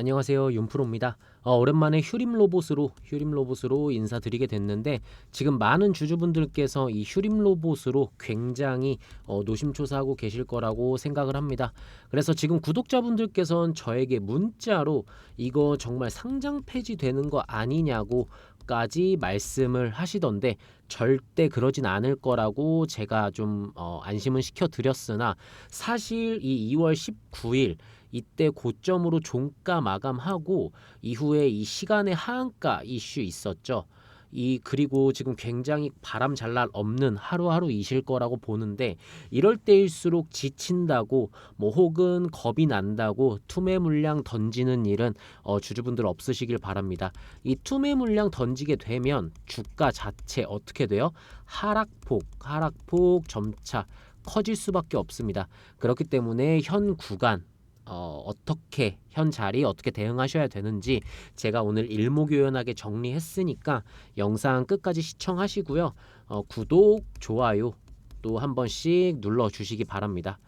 안녕하세요 윤프로입니다. 어, 오랜만에 휴림 로봇으로 휴림 로봇으로 인사드리게 됐는데 지금 많은 주주분들께서 이 휴림 로봇으로 굉장히 어, 노심초사하고 계실 거라고 생각을 합니다. 그래서 지금 구독자분들께서는 저에게 문자로 이거 정말 상장 폐지되는 거 아니냐고 까지 말씀을 하시던데 절대 그러진 않을 거라고 제가 좀 어, 안심은 시켜 드렸으나 사실 이 2월 19일 이때 고점으로 종가 마감하고 이후에 이 시간의 하한가 이슈 있었죠. 이 그리고 지금 굉장히 바람 잘 날 없는 하루하루이실 거라고 보는데 이럴 때일수록 지친다고 뭐 혹은 겁이 난다고 투매 물량 던지는 일은 어, 주주분들 없으시길 바랍니다. 이 투매 물량 던지게 되면 주가 자체 어떻게 돼요? 하락폭, 하락폭 점차 커질 수밖에 없습니다. 그렇기 때문에 현 구간 어, 어떻게 현 자리 어떻게 대응하셔야 되는지 제가 오늘 일목요연하게 정리했으니까 영상 끝까지 시청하시고요. 어, 구독, 좋아요 또 한 번씩 눌러 주시기 바랍니다.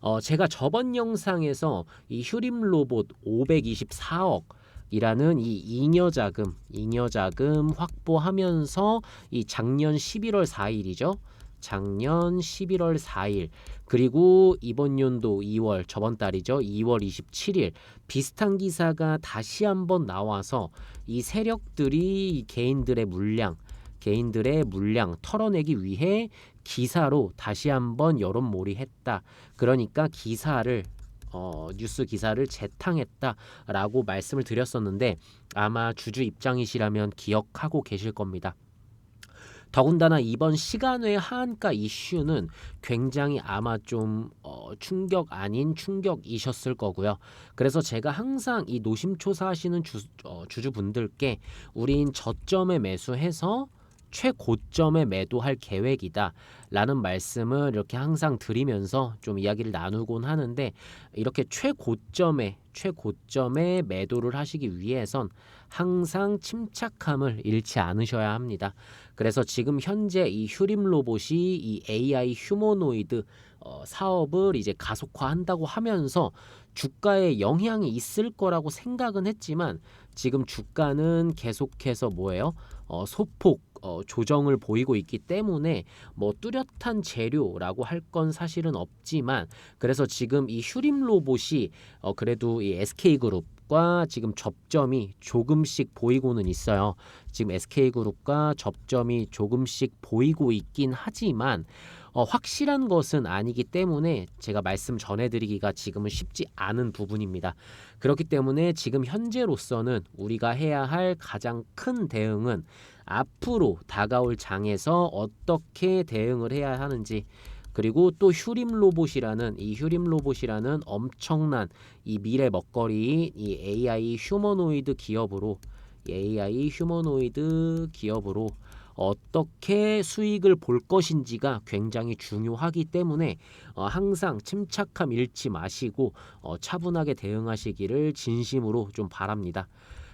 어, 제가 저번 영상에서 이 휴림 로봇 524억 이라는 이 잉여 자금, 잉여 자금 확보하면서 이 작년 11월 4일이죠. 작년 11월 4일 그리고 이번 연도 2월 저번 달이죠. 2월 27일 비슷한 기사가 다시 한번 나와서 이 세력들이 개인들의 물량 개인들의 물량 털어내기 위해 기사로 다시 한번 여론몰이했다. 그러니까 기사를 어, 뉴스 기사를 재탕했다라고 말씀을 드렸었는데 아마 주주 입장이시라면 기억하고 계실 겁니다. 더군다나 이번 시간외 하한가 이슈는 굉장히 아마 좀 어, 충격 아닌 충격이셨을 거고요. 그래서 제가 항상 이 노심초사하시는 주, 어, 주주분들께 우린 저점에 매수해서 최고점에 매도할 계획이다 라는 말씀을 이렇게 항상 드리면서 좀 이야기를 나누곤 하는데 이렇게 최고점에 최고점에 매도를 하시기 위해선 항상 침착함을 잃지 않으셔야 합니다. 그래서 지금 현재 이 휴림 로봇이 이 AI 휴머노이드 어, 사업을 이제 가속화한다고 하면서 주가에 영향이 있을 거라고 생각은 했지만 지금 주가는 계속해서 뭐예요? 어, 소폭 어, 조정을 보이고 있기 때문에 뭐 뚜렷한 재료라고 할 건 사실은 없지만 그래서 지금 이 휴림 로봇이 어, 그래도 이 SK그룹 과 지금 접점이 조금씩 보이고는 있어요. 지금 SK그룹과 접점이 조금씩 보이고 있긴 하지만 어, 확실한 것은 아니기 때문에 제가 말씀 전해드리기가 지금은 쉽지 않은 부분입니다. 그렇기 때문에 지금 현재로서는 우리가 해야 할 가장 큰 대응은 앞으로 다가올 장에서 어떻게 대응을 해야 하는지 그리고 또 휴림 로봇이라는 이 휴림 로봇이라는 엄청난 이 미래 먹거리 이 AI 휴머노이드 기업으로 AI 휴머노이드 기업으로 어떻게 수익을 볼 것인지가 굉장히 중요하기 때문에 어, 항상 침착함 잃지 마시고 어, 차분하게 대응하시기를 진심으로 좀 바랍니다.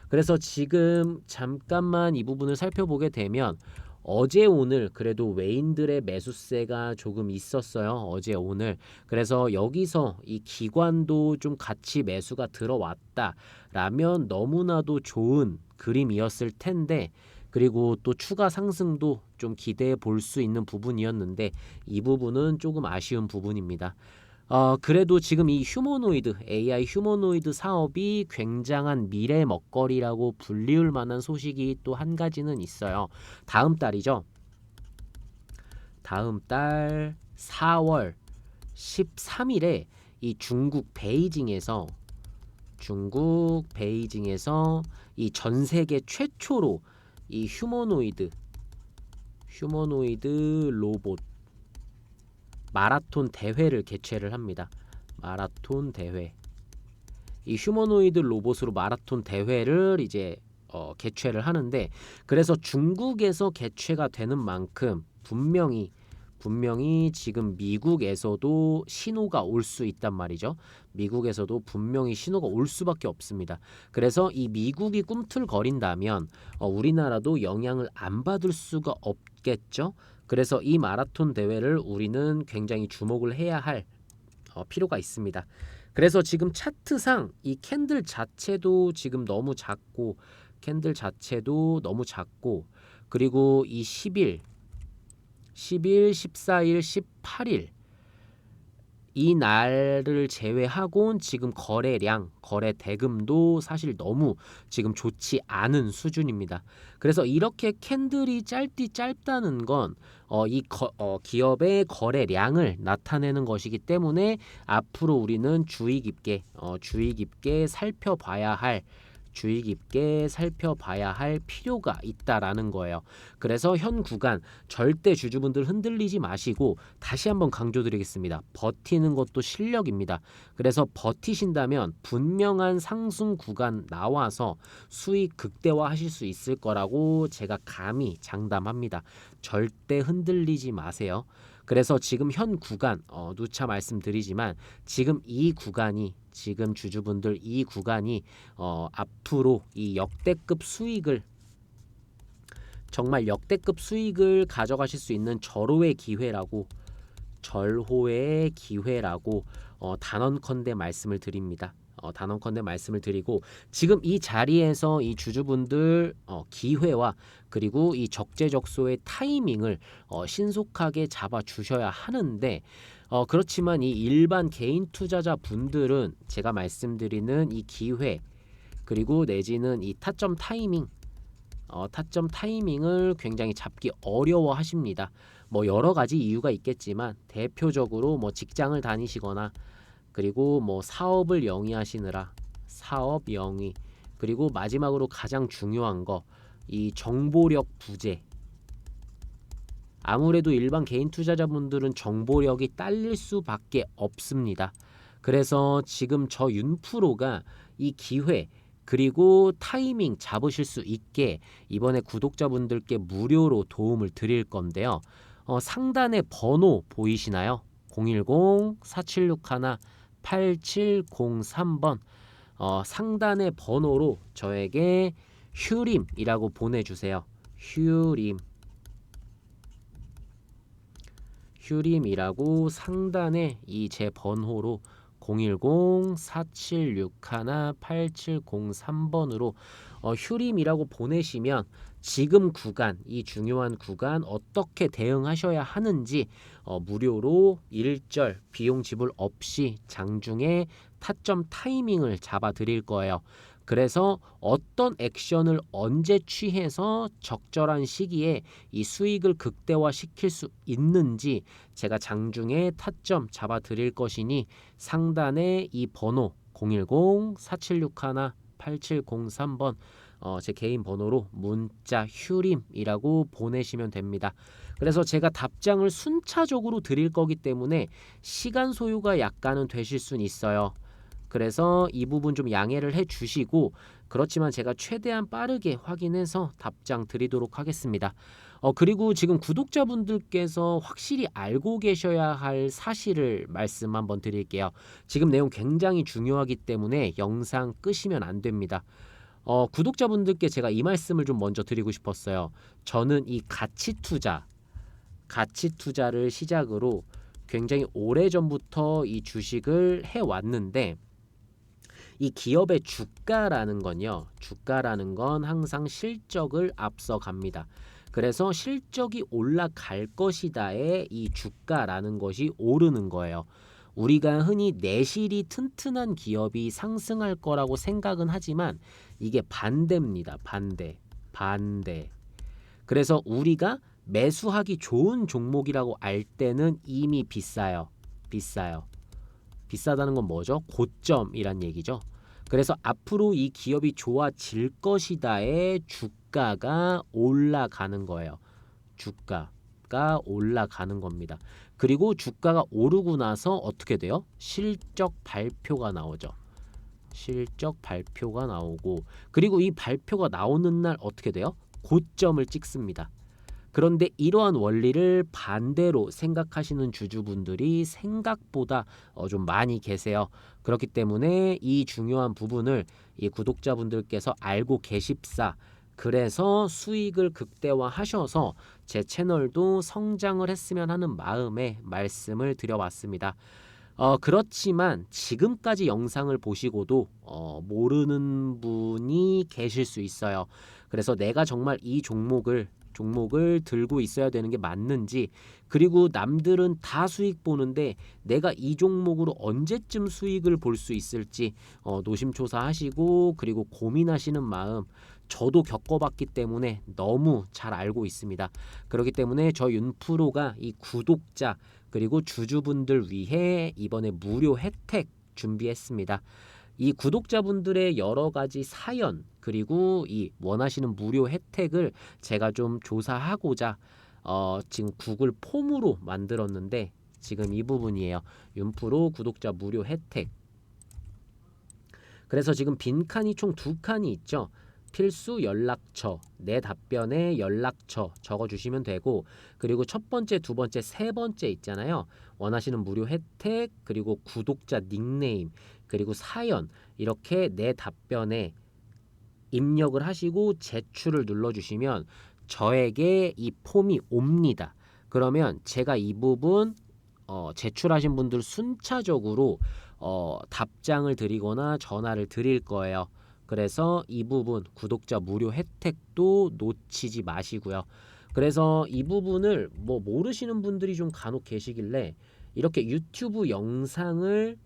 그래서 지금 잠깐만 이 부분을 살펴보게 되면 어제 오늘 그래도 외인들의 매수세가 조금 있었어요. 어제 오늘. 그래서 여기서 이 기관도 좀 같이 매수가 들어왔다라면 너무나도 좋은 그림이었을 텐데 그리고 또 추가 상승도 좀 기대해 볼 수 있는 부분이었는데 이 부분은 조금 아쉬운 부분입니다. 어, 그래도 지금 이 휴머노이드, AI 휴머노이드 사업이 굉장한 미래 먹거리라고 불리울 만한 소식이 또 한 가지는 있어요. 다음 달이죠. 다음 달 4월 13일에 이 중국 베이징에서 중국 베이징에서 이 전 세계 최초로 이 휴머노이드 휴머노이드 로봇 마라톤 대회를 개최를 합니다. 마라톤 대회. 이 휴머노이드 로봇으로 마라톤 대회를 이제 어, 개최를 하는데 그래서 중국에서 개최가 되는 만큼 분명히 분명히 지금 미국에서도 신호가 올 수 있단 말이죠. 미국에서도 분명히 신호가 올 수밖에 없습니다. 그래서 이 미국이 꿈틀거린다면 어, 우리나라도 영향을 안 받을 수가 없겠죠. 그래서 이 마라톤 대회를 우리는 굉장히 주목을 해야 할 어, 필요가 있습니다. 그래서 지금 차트상 이 캔들 자체도 지금 너무 작고 캔들 자체도 너무 작고 그리고 이 10일 10일, 14일, 18일 이 날을 제외하곤 지금 거래량, 거래 대금도 사실 너무 지금 좋지 않은 수준입니다. 그래서 이렇게 캔들이 짧디 짧다는 건 어, 이 거, 어, 기업의 거래량을 나타내는 것이기 때문에 앞으로 우리는 주의 깊게 어, 주의 깊게 살펴봐야 할 주의 깊게 살펴봐야 할 필요가 있다라는 거예요. 그래서 현 구간 절대 주주분들 흔들리지 마시고 다시 한번 강조드리겠습니다. 버티는 것도 실력입니다. 그래서 버티신다면 분명한 상승 구간 나와서 수익 극대화 하실 수 있을 거라고 제가 감히 장담합니다. 절대 흔들리지 마세요. 그래서 지금 현 구간 어, 누차 말씀드리지만 지금 이 구간이 지금 주주분들 이 구간이 어, 앞으로 이 역대급 수익을 정말 역대급 수익을 가져가실 수 있는 절호의 기회라고 절호의 기회라고 어, 단언컨대 말씀을 드립니다. 어, 단언컨대 말씀을 드리고 지금 이 자리에서 이 주주분들 어, 기회와 그리고 이 적재적소의 타이밍을 어, 신속하게 잡아 주셔야 하는데 어, 그렇지만 이 일반 개인 투자자 분들은 제가 말씀드리는 이 기회 그리고 내지는 이 타점 타이밍 어, 타점 타이밍을 굉장히 잡기 어려워 하십니다. 뭐 여러 가지 이유가 있겠지만 대표적으로 뭐 직장을 다니시거나 그리고 뭐 사업을 영위하시느라 사업 영위 그리고 마지막으로 가장 중요한 거 이 정보력 부재 아무래도 일반 개인 투자자분들은 정보력이 딸릴 수밖에 없습니다. 그래서 지금 저 윤프로가 이 기회 그리고 타이밍 잡으실 수 있게 이번에 구독자분들께 무료로 도움을 드릴 건데요. 어, 상단에 번호 보이시나요? 010-4761 8703번 어, 상단의 번호로 저에게 휴림이라고 보내주세요. 휴림 휴림이라고 상단에 이 제 번호로 010-4761-8703번으로 어, 휴림이라고 보내시면 지금 구간, 이 중요한 구간 어떻게 대응하셔야 하는지 어, 무료로 일절 비용 지불 없이 장중에 타점 타이밍을 잡아 드릴 거예요. 그래서 어떤 액션을 언제 취해서 적절한 시기에 이 수익을 극대화 시킬 수 있는지 제가 장중에 타점 잡아 드릴 것이니 상단에 이 번호 010-4761-8703번 어, 제 개인 번호로 문자 휴림이라고 보내시면 됩니다. 그래서 제가 답장을 순차적으로 드릴 거기 때문에 시간 소요가 약간은 되실 수는 있어요. 그래서 이 부분 좀 양해를 해 주시고 그렇지만 제가 최대한 빠르게 확인해서 답장 드리도록 하겠습니다. 어, 그리고 지금 구독자분들께서 확실히 알고 계셔야 할 사실을 말씀 한번 드릴게요. 지금 내용 굉장히 중요하기 때문에 영상 끄시면 안 됩니다. 어, 구독자분들께 제가 이 말씀을 좀 먼저 드리고 싶었어요. 저는 이 가치 투자, 가치 투자를 시작으로 굉장히 오래 전부터 이 주식을 해 왔는데 이 기업의 주가라는 건요. 주가라는 건 항상 실적을 앞서갑니다. 그래서 실적이 올라갈 것이다에 이 주가라는 것이 오르는 거예요. 우리가 흔히 내실이 튼튼한 기업이 상승할 거라고 생각은 하지만 이게 반대입니다. 반대. 반대. 그래서 우리가 매수하기 좋은 종목이라고 알 때는 이미 비싸요. 비싸요. 비싸다는 건 뭐죠? 고점이란 얘기죠. 그래서 앞으로 이 기업이 좋아질 것이다의 주가가 올라가는 거예요. 주가가 올라가는 겁니다. 그리고 주가가 오르고 나서 어떻게 돼요? 실적 발표가 나오죠. 실적 발표가 나오고 그리고 이 발표가 나오는 날 어떻게 돼요? 고점을 찍습니다. 그런데 이러한 원리를 반대로 생각하시는 주주분들이 생각보다 어, 좀 많이 계세요. 그렇기 때문에 이 중요한 부분을 이 구독자분들께서 알고 계십사. 그래서 수익을 극대화하셔서 제 채널도 성장을 했으면 하는 마음에 말씀을 드려왔습니다. 어, 그렇지만 지금까지 영상을 보시고도 어, 모르는 분이 계실 수 있어요. 그래서 내가 정말 이 종목을 종목을 들고 있어야 되는 게 맞는지 그리고 남들은 다 수익 보는데 내가 이 종목으로 언제쯤 수익을 볼 수 있을지 어, 노심초사하시고 그리고 고민하시는 마음 저도 겪어봤기 때문에 너무 잘 알고 있습니다. 그렇기 때문에 저 윤프로가 이 구독자 그리고 주주분들 위해 이번에 무료 혜택 준비했습니다. 이 구독자분들의 여러 가지 사연 그리고 이 원하시는 무료 혜택을 제가 좀 조사하고자 어, 지금 구글 폼으로 만들었는데 지금 이 부분이에요. 윤프로 구독자 무료 혜택. 그래서 지금 빈 칸이 총 두 칸이 있죠. 필수 연락처, 내 답변에 연락처 적어주시면 되고 그리고 첫 번째, 두 번째, 세 번째 있잖아요. 원하시는 무료 혜택 그리고 구독자 닉네임 그리고 사연 이렇게 내 답변에 입력을 하시고 제출을 눌러주시면 저에게 이 폼이 옵니다. 그러면 제가 이 부분 어, 제출하신 분들 순차적으로 어, 답장을 드리거나 전화를 드릴 거예요. 그래서 이 부분 구독자 무료 혜택도 놓치지 마시고요. 그래서 이 부분을 뭐 모르시는 분들이 좀 간혹 계시길래 이렇게 유튜브 영상을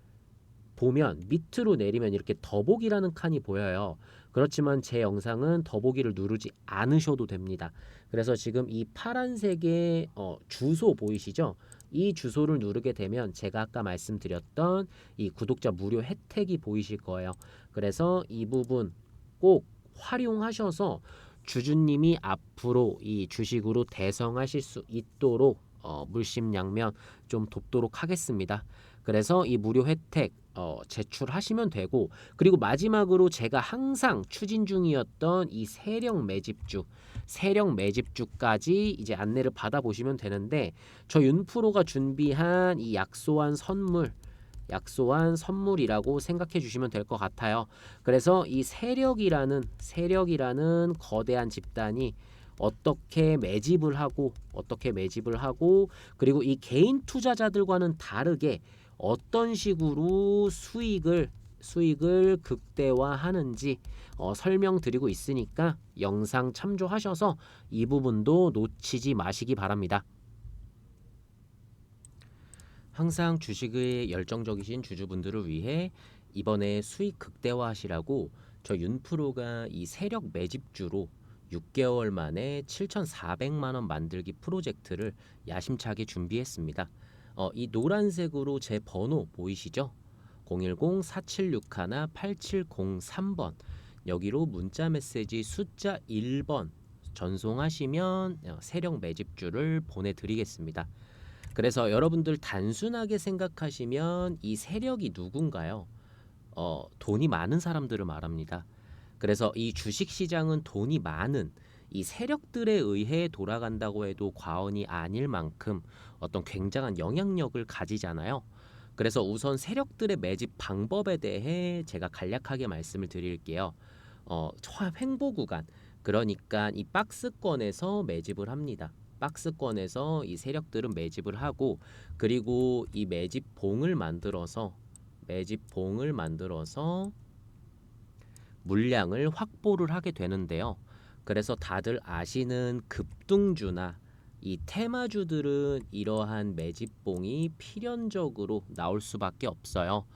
보면 밑으로 내리면 이렇게 더보기라는 칸이 보여요. 그렇지만 제 영상은 더보기를 누르지 않으셔도 됩니다. 그래서 지금 이 파란색의 어, 주소 보이시죠? 이 주소를 누르게 되면 제가 아까 말씀드렸던 이 구독자 무료 혜택이 보이실 거예요. 그래서 이 부분 꼭 활용하셔서 주주님이 앞으로 이 주식으로 대성하실 수 있도록 어, 물심양면 좀 돕도록 하겠습니다. 그래서 이 무료 혜택 어, 제출하시면 되고 그리고 마지막으로 제가 항상 추진 중이었던 이 세력 매집주 세력 매집주까지 이제 안내를 받아보시면 되는데 저 윤프로가 준비한 이 약소한 선물 약소한 선물이라고 생각해 주시면 될 것 같아요. 그래서 이 세력이라는 세력이라는 거대한 집단이 어떻게 매집을 하고 어떻게 매집을 하고 그리고 이 개인 투자자들과는 다르게 어떤 식으로 수익을 수익을 극대화하는지 어, 설명드리고 있으니까 영상 참조하셔서 이 부분도 놓치지 마시기 바랍니다. 항상 주식의 열정적이신 주주분들을 위해 이번에 수익 극대화하시라고 저 윤프로가 이 세력 매집주로 6개월 만에 7,400만 원 만들기 프로젝트를 야심차게 준비했습니다. 어, 이 노란색으로 제 번호 보이시죠? 010-476-8703번 여기로 문자 메시지 숫자 1번 전송하시면 어, 세력 매집주를 보내드리겠습니다. 그래서 여러분들 단순하게 생각하시면 이 세력이 누군가요? 어, 돈이 많은 사람들을 말합니다. 그래서 이 주식 시장은 돈이 많은 이 세력들에 의해 돌아간다고 해도 과언이 아닐 만큼 어떤 굉장한 영향력을 가지잖아요. 그래서 우선 세력들의 매집 방법에 대해 제가 간략하게 말씀을 드릴게요. 어, 횡보 구간 그러니까 이 박스권에서 매집을 합니다. 박스권에서 이 세력들은 매집을 하고 그리고 이 매집 봉을 만들어서 매집 봉을 만들어서 물량을 확보를 하게 되는데요. 그래서 다들 아시는 급등주나 이 테마주들은 이러한 매집봉이 필연적으로 나올 수밖에 없어요.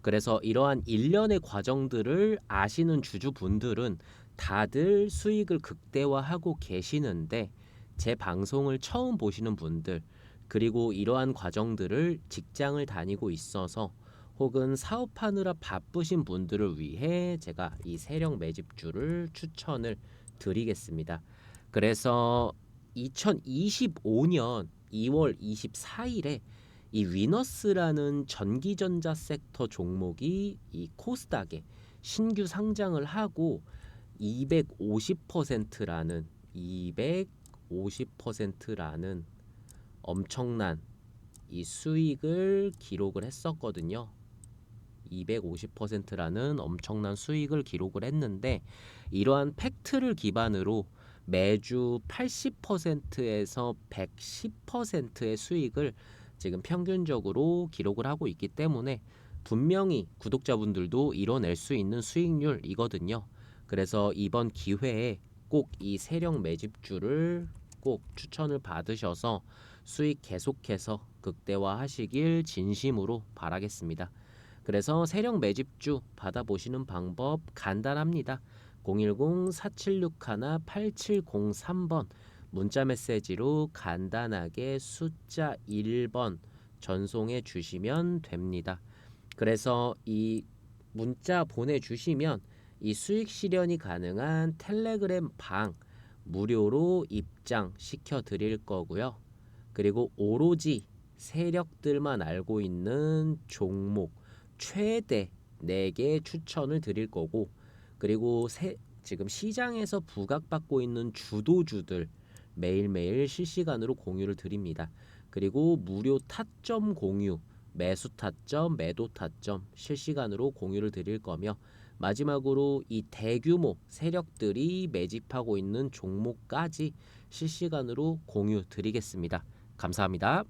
그래서 이러한 일련의 과정들을 아시는 주주분들은 다들 수익을 극대화하고 계시는데 제 방송을 처음 보시는 분들 그리고 이러한 과정들을 직장을 다니고 있어서 혹은 사업하느라 바쁘신 분들을 위해 제가 이 세력 매집주를 추천을 드리겠습니다. 그래서 2025년 2월 24일에 이 위너스라는 전기전자 섹터 종목이 이 코스닥에 신규 상장을 하고 250%라는 250%라는 엄청난 이 수익을 기록을 했었거든요. 250%라는 엄청난 수익을 기록을 했는데 이러한 팩트를 기반으로 매주 80%에서 110%의 수익을 지금 평균적으로 기록을 하고 있기 때문에 분명히 구독자분들도 이뤄낼 수 있는 수익률이거든요. 그래서 이번 기회에 꼭 이 세력 매집주를 꼭 추천을 받으셔서 수익 계속해서 극대화 하시길 진심으로 바라겠습니다. 그래서 세력 매집주 받아보시는 방법 간단합니다. 010-4761-8703번 문자 메시지로 간단하게 숫자 1번 전송해 주시면 됩니다. 그래서 이 문자 보내주시면 이 수익 실현이 가능한 텔레그램 방 무료로 입장시켜 드릴 거고요. 그리고 오로지 세력들만 알고 있는 종목 최대 4개 추천을 드릴 거고 그리고 세, 지금 시장에서 부각받고 있는 주도주들 매일매일 실시간으로 공유를 드립니다. 그리고 무료 타점 공유, 매수 타점, 매도 타점 실시간으로 공유를 드릴 거며 마지막으로 이 대규모 세력들이 매집하고 있는 종목까지 실시간으로 공유 드리겠습니다. 감사합니다.